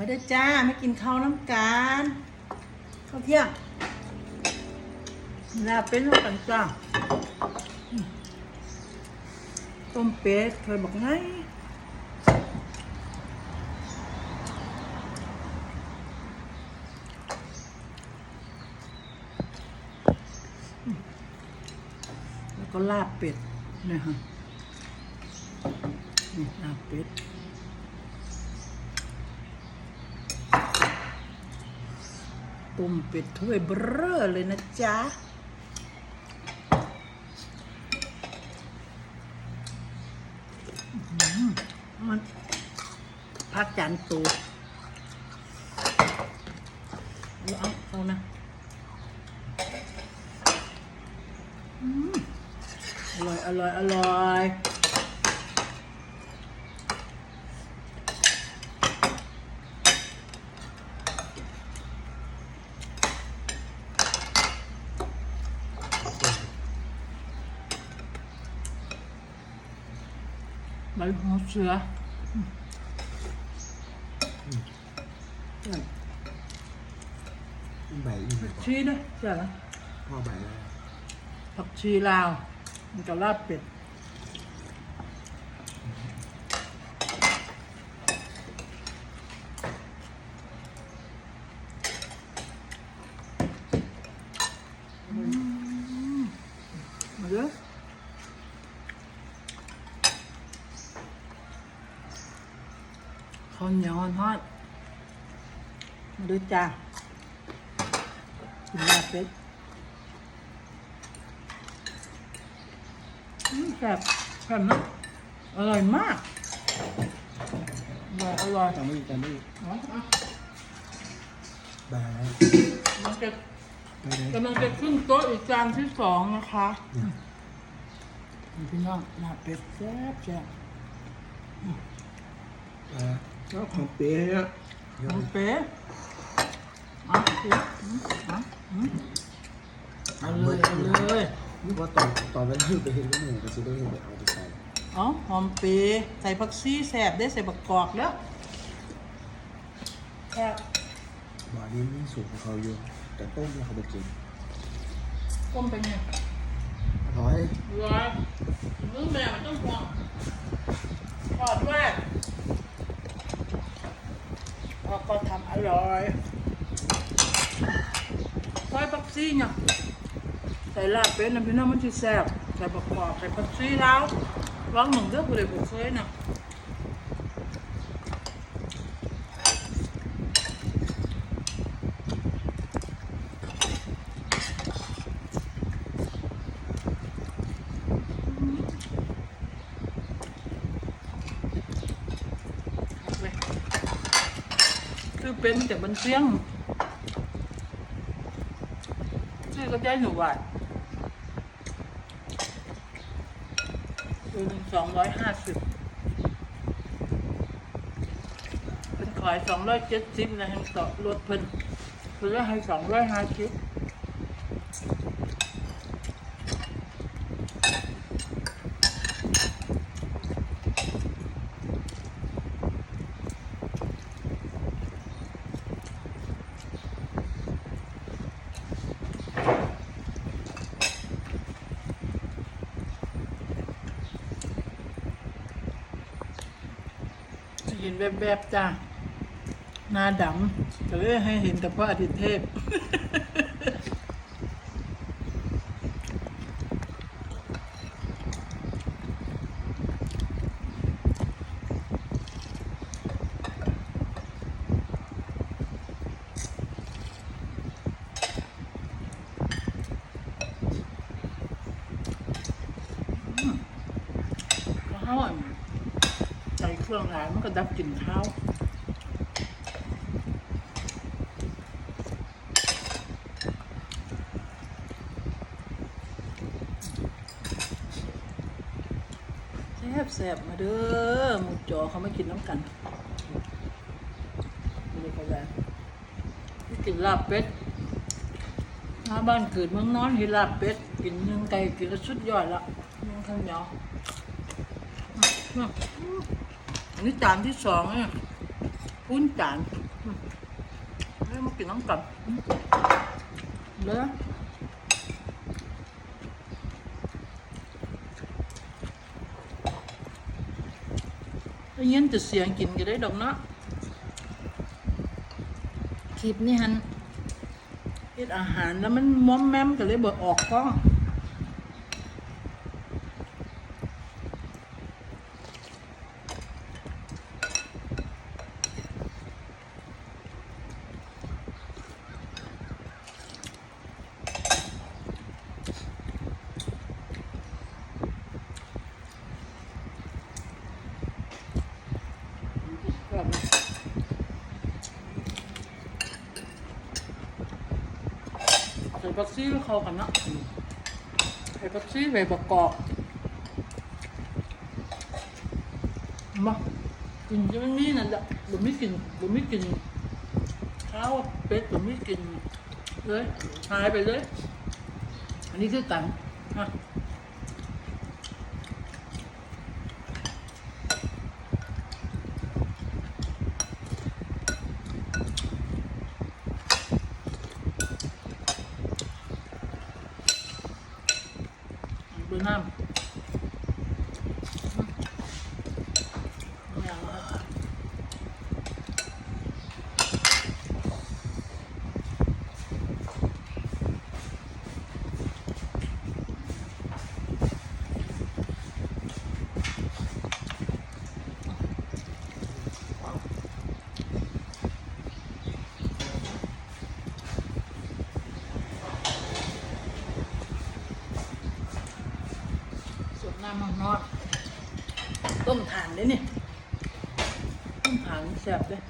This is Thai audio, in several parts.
ไม่ได้จ้าไม่กินข้าวน้ำกันข้าวเที่ยงลาเป็นลูกกันจ้าอืมต้มเป็ดเคยบอกไงแล้วก็ลาบเป็ดนะฮะนี่ลาบเป็ด ต้มเป็ดถ้วยเบ้อเลยนะจ๊ะมันพักจานตูเอาเอาเอานะอืมอร่อย อร่อย อร่อย ใบหัวเสือใบอีกผักชีด้วยใช่ไหม พ่ อใบแล้วผักชีลาวมันกับลาบเป็ดมาเยอะข้าวเหนียวทอดมาดูจ้ากินลาบเป็ดอืมแซ่บแซ่บนะอร่อยมากอร่อยอร่อยจำไม่จำไม่เอาเอาใบแล้วมันจะใบไหนกำลังจะขึ้นโต๊ะอีกจานที่สองนะคะนี่พี่น้องลาบเป็ดแซ่บแซ่บ ใบแล้วของเป๊ะน้องเป๊ะเอาสิอืมเอาอืมเอาเลยเอาเลยนี่ว่าตอนตอนนั้นที่ไปเห็นก็หมูก็จะได้เห็นไปเอาไปใส่เอาหอมเปรี้ยใส่ผักชีแซ่บได้ใส่บักกอกแล้วแซ่บบ่อนี้มีสูตรของเขาอยู่ แต่ต้มเนี่ยเขาไปกินต้มเป็นไงอร่อยร้อยมือแม่มันต้องห่วงทอดแร กแล้วก็ทำอร่อยซอยผักซี่เนี่ยใส่ลาบเป็นน้ำพี่น้องมันจะแซ่บใส่บักกอกใส่ผักซี่แล้ววางหนึ่งเด้อผู้ใดบ่เคยนะ คือเป็นแต่มันเสียงชื่อก็ได้หนูว่าคือหนึ่งสองร้อยห้าสิบเป็นขายสองร้อยเจ็ดสิบนะฮะต่อรถเพิ่นเพิ่นให้สองร้อยห้าสิบ เห็นแวบๆจ้าหน้าดำก็เลยให้เห็นแต่พระอาทิตย์เทพ ข้าวอะ ใส่เครื่องหลายมันก็ดับกลิ่นข้าวแซ่บแซ่บมาเด้อหมูจอเขาไม่กินน้ำกันนี่ก็ได้กินลาบเป็ดถ้าบ้านเกิดเมืองนอนเห็นลาบเป็ด กินยังไก่กินก็สุดยอดละยังข้าวเหนียว นนี้จานที่สองเนี่ยพุ้นจานเฮ้ยมากินน้ำกันเลยได้ยินแต่เสียงกินก็ได้ดอกเนาะคลิปนี่ฮันเฮ็ดอาหารแล้วมันม้อมแม้มก็เลยเบิดออกกล้อง ผักชีเข้ากันเนาะใส่ผักชีใส่ประกอบมากินจะไม่มีนั่นแหละบ่ไม่กินบ่ไม่กินข้าวเป็ดบ่ไม่กินเลยหายไปเลย อันนี้คือกันฮะ ดูน้ำอย่างละ สดน้ำมันนอดต้มถ่านเลยนี่ต้มถ่านแซ่บเลย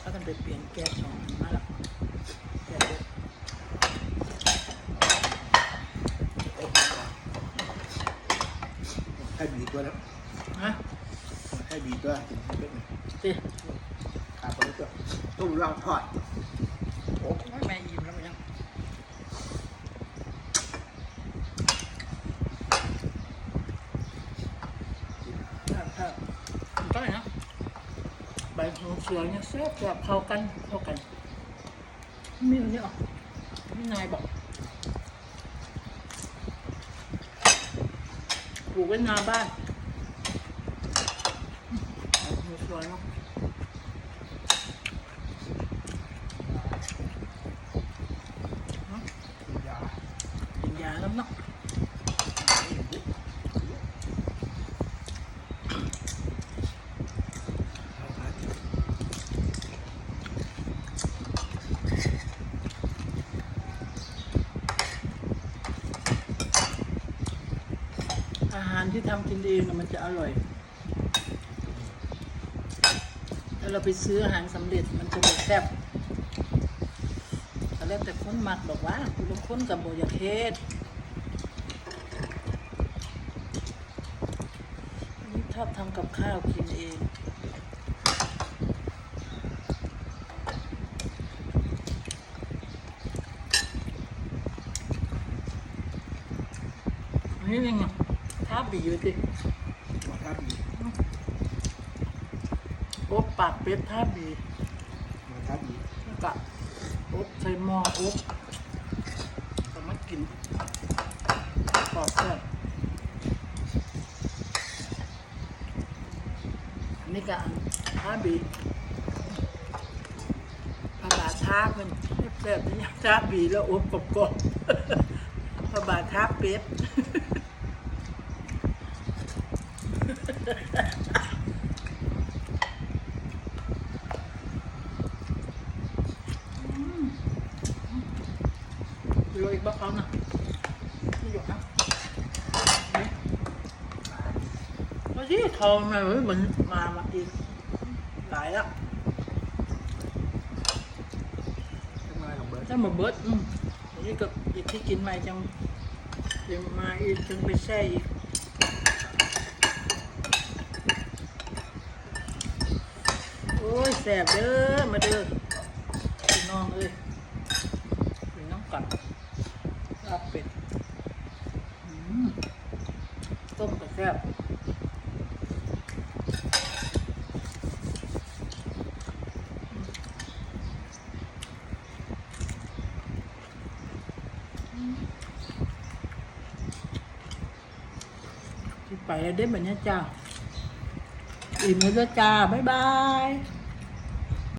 เอากันไปเปลี่ยนแก๊สสองอันมาละแก๊สเด็ดแค่บีตัวแล้วฮะแค่บีตัวกินให้เป็นหนึ่งสิขาไปแล้วตัวต้มรางทอดโอ้ ไม่แม่อิ่มแล้วมันยังแซ่บแซ่บก็เลยนะใบหู เสือเนี่ยแซ่บแซ่บเข้ากันเข้ากันมีอันนี้ออกนี่นายบอกปลูกไว้หนาบ้านมีสวยเนาะ ยา กินยาแล้วเนาะอาหาร ที่ทำกินเองมันจะอร่อย ถ้าเราไปซื้ออาหารสำเร็จมันจะไม่แซ่บแต่แล้วแต่คนหมักบอกว่าคุณบางคนกับโบอยาเฮ็ดอันนี้ชอบทำกับข้าวกินเองนนี้ยังไง ท้าบีอยู่สิมาทับบีอบปากเป็ดท้าบีมาทับบีแล้วก็อบใส่หม้ออบก็มากินกรอบแซ่บอันนี้ก็อันท้าบีปลาบาท้ามันแซ่บๆนี่ท้าบีแล้วอบกรอบๆปลาบาท้าเป็ด อยู่อีกบ้างเขานะไม่อยู่นะแล้วที่ทองมาเหมือ แสบเด้อมาเด้อพี่น้องเอ้ยพี่น้องกันลาบเป็ดต้มกับแซ่บไปแล้วเด้อเหนนี้จ้าอิ่มแล้วจ้า บ๊ายบาย